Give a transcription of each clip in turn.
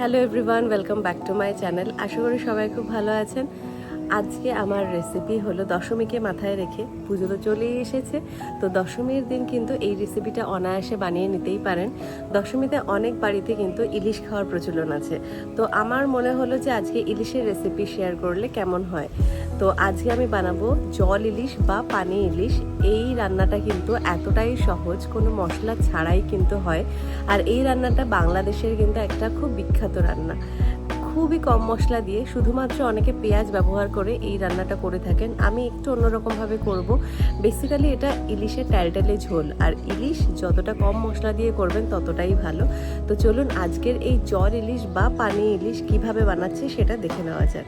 Hello everyone welcome back to my channel আশা করি সবাই খুব ভালো আছেন। আজকে আমার রেসিপি হলো দশমীকে মাথায় রেখে। পুজো তো চলেই এসেছে। তো দশমীর দিন কিন্তু এই রেসিপিটা অনায়াসে বানিয়ে নিতেই পারেন। দশমীতে অনেক বাড়িতে কিন্তু ইলিশ খাওয়ার প্রচলন আছে। তো আমার মনে হলো যে আজকে ইলিশের রেসিপি শেয়ার করলে কেমন হয়? তো আজকে আমি বানাবো জল ইলিশ বা পানি ইলিশ। এই রান্নাটা কিন্তু এতটাই সহজ, কোনো মশলা ছাড়াই কিন্তু হয়। আর এই রান্নাটা বাংলাদেশের কিন্তু একটা খুব বিখ্যাত রান্না। খুবই কম মশলা দিয়ে শুধুমাত্র অনেকে পেঁয়াজ ব্যবহার করে এই রান্নাটা করে থাকেন। আমি একটু অন্যরকমভাবে করব। বেসিক্যালি এটা ইলিশের ট্যালটেলে ঝোল। আর ইলিশ যতটা কম মশলা দিয়ে করবেন ততটাই ভালো। তো চলুন আজকের এই জল ইলিশ বা পানি ইলিশ কীভাবে বানাচ্ছে সেটা দেখে নেওয়া যাক।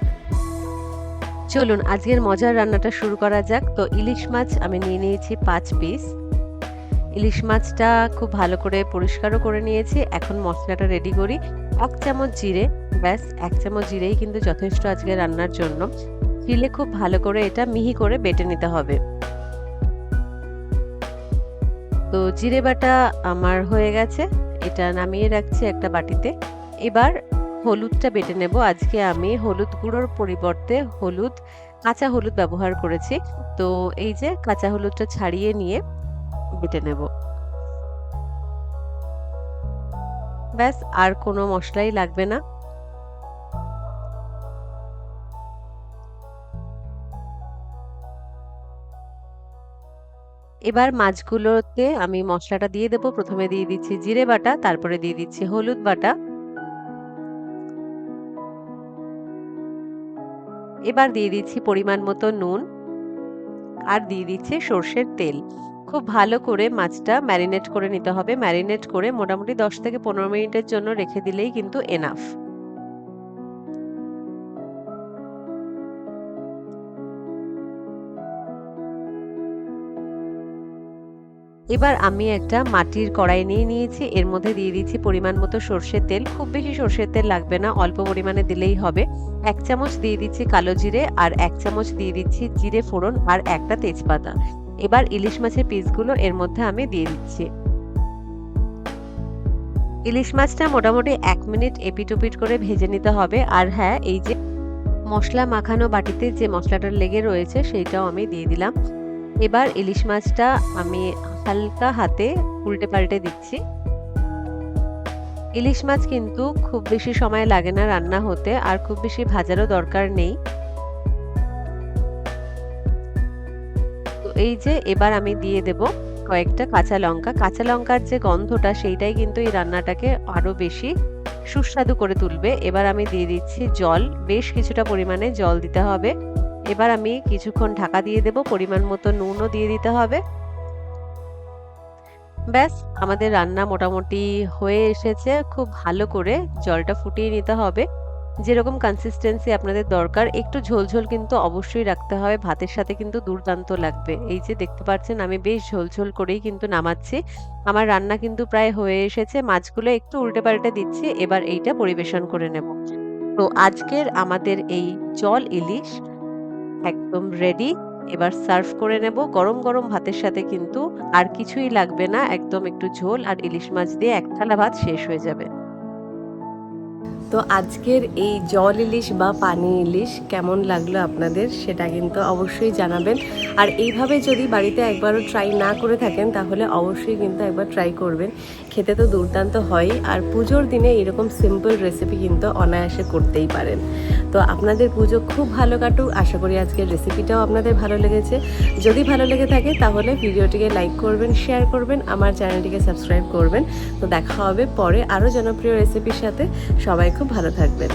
চলুন আজকের মজার রান্নাটা শুরু করা যাক। তো ইলিশ মাছ আমি নিয়ে নিয়েছি পাঁচ পিস ইলিশ মাছটা খুব ভালো করে পরিষ্কারও করে নিয়েছি। এখন মশলাটা রেডি করি। এক চামচ জিরে, ব্যাস, এক চামচ জিরেই কিন্তু যথেষ্ট আজকে রান্নার জন্য। শিলে খুব ভালো করে এটা মিহি করে বেটে নিতে হবে। তো জিরে বাটা আমার হয়ে গেছে। এটা নামিয়ে রাখছি একটা বাটিতে। এবার হলুদটা বেটে নেব। আজকে আমি হলুদ গুঁড়োর পরিবর্তে হলুদ, কাঁচা হলুদ ব্যবহার করেছি। তো এই যে কাঁচা হলুদটা ছাড়িয়ে নিয়ে বেটে নেব। ব্যাস, আর কোনো মশলাই লাগবে না। এবার মাছগুলোতে আমি মশলাটা দিয়ে দেবো। প্রথমে দিয়ে দিচ্ছি জিরে বাটা, তারপরে দিয়ে দিচ্ছি হলুদ বাটা। এবার দিয়ে দিচ্ছি পরিমাণ মতো নুন আর দিয়ে দিচ্ছি সর্ষের তেল। খুব ভালো করে মাছটা ম্যারিনেট করে নিতে হবে। ম্যারিনেট করে মোটামুটি দশ থেকে পনেরো মিনিটের জন্য রেখে দিলেই কিন্তু এনাফ এবার আমি একটা মাটির কড়াই নিয়ে নিয়েছি। এর মধ্যে দিয়ে দিচ্ছি পরিমাণ মতো সর্ষের তেল। খুব বেশি সর্ষের তেল লাগবে না, অল্প পরিমাণে দিলেই হবে। এক চামচ দিয়ে দিচ্ছি কালো জিরে আর এক চামচ দিয়ে দিচ্ছি জিরে ফোড়ন আর একটা তেজপাতা। এবার ইলিশ মাছের পিসগুলো এর মধ্যে আমি দিয়ে দিচ্ছি। ইলিশ মাছটা মোটামুটি এক মিনিট এপিট করে ভেজে নিতে হবে। আর হ্যাঁ এই যে মশলা মাখানো বাটিতে যে মশলাটা লেগে রয়েছে সেইটাও আমি দিয়ে দিলাম। এবার ইলিশ মাছটা আমি হালকা হাতে উল্টে পাল্টে দিচ্ছি। ইলিশ মাছ কিন্তু খুব বেশি সময় লাগে না রান্না হতে, আর খুব বেশি ভাজারও দরকার নেই। এই যে এবার আমি দিয়ে দেব কয়েকটা কাঁচা লঙ্কা। কাঁচা লঙ্কার যে গন্ধটা, সেইটাই কিন্তু এই রান্নাটাকে আরও বেশি সুস্বাদু করে তুলবে। এবার আমি দিয়ে দিচ্ছি জল। বেশ কিছুটা পরিমাণে জল দিতে হবে। এবার আমি কিছুক্ষণ ঢাকা দিয়ে দেব। পরিমাণ মতো নুনও দিয়ে দিতে হবে। ব্যাস, আমাদের রান্না মোটামুটি হয়ে এসেছে। খুব ভালো করে জলটা ফুটিয়ে নিতে হবে। যেরকম কনসিস্টেন্সি আপনাদের দরকার, একটু ঝোলঝোল কিন্তু অবশ্যই রাখতে হবে। ভাতের সাথে কিন্তু দুর্দান্ত লাগবে। এই যে দেখতে পাচ্ছেন, আমি বেশ ঝোলঝোল করেই কিন্তু নামাচ্ছি। আমার রান্না কিন্তু প্রায় হয়ে এসেছে। মাছগুলো একটু উল্টে পাল্টে দিচ্ছি। এবার এইটা পরিবেশন করে নেব। তো আজকের আমাদের এই জল ইলিশ একদম রেডি এবার সার্ভ করে নেব। গরম গরম ভাতের সাথে কিন্তু আর কিছুই লাগবে না। একদম একটু ঝোল আর ইলিশ মাছ দিয়ে এক থালা ভাত শেষ হয়ে যাবে। তো আজকের এই জল ইলিশ বা পানি ইলিশ কেমন লাগল আপনাদের সেটা কিন্তু অবশ্যই জানাবেন। আর এইভাবে যদি বাড়িতে একবারও ট্রাই না করে থাকেন, তাহলে অবশ্যই কিন্তু একবার ট্রাই করবেন। খেতে তো দুর্দান্ত হয়। আর পুজোর দিনে এরকম সিম্পল রেসিপি কিন্তু অনায়াসে করতেই পারেন। তো আপনাদের পুজো খুব ভালো কাটুক। আশা করি আজকের রেসিপিটাও আপনাদের ভালো লেগেছে। যদি ভালো লেগে থাকে তাহলে ভিডিওটিকে লাইক করবেন শেয়ার করবেন, আমার চ্যানেলটিকে সাবস্ক্রাইব করবেন। তো দেখা হবে পরে আরও জনপ্রিয় রেসিপির সাথে। সবাই খুব ভালো থাকবেন।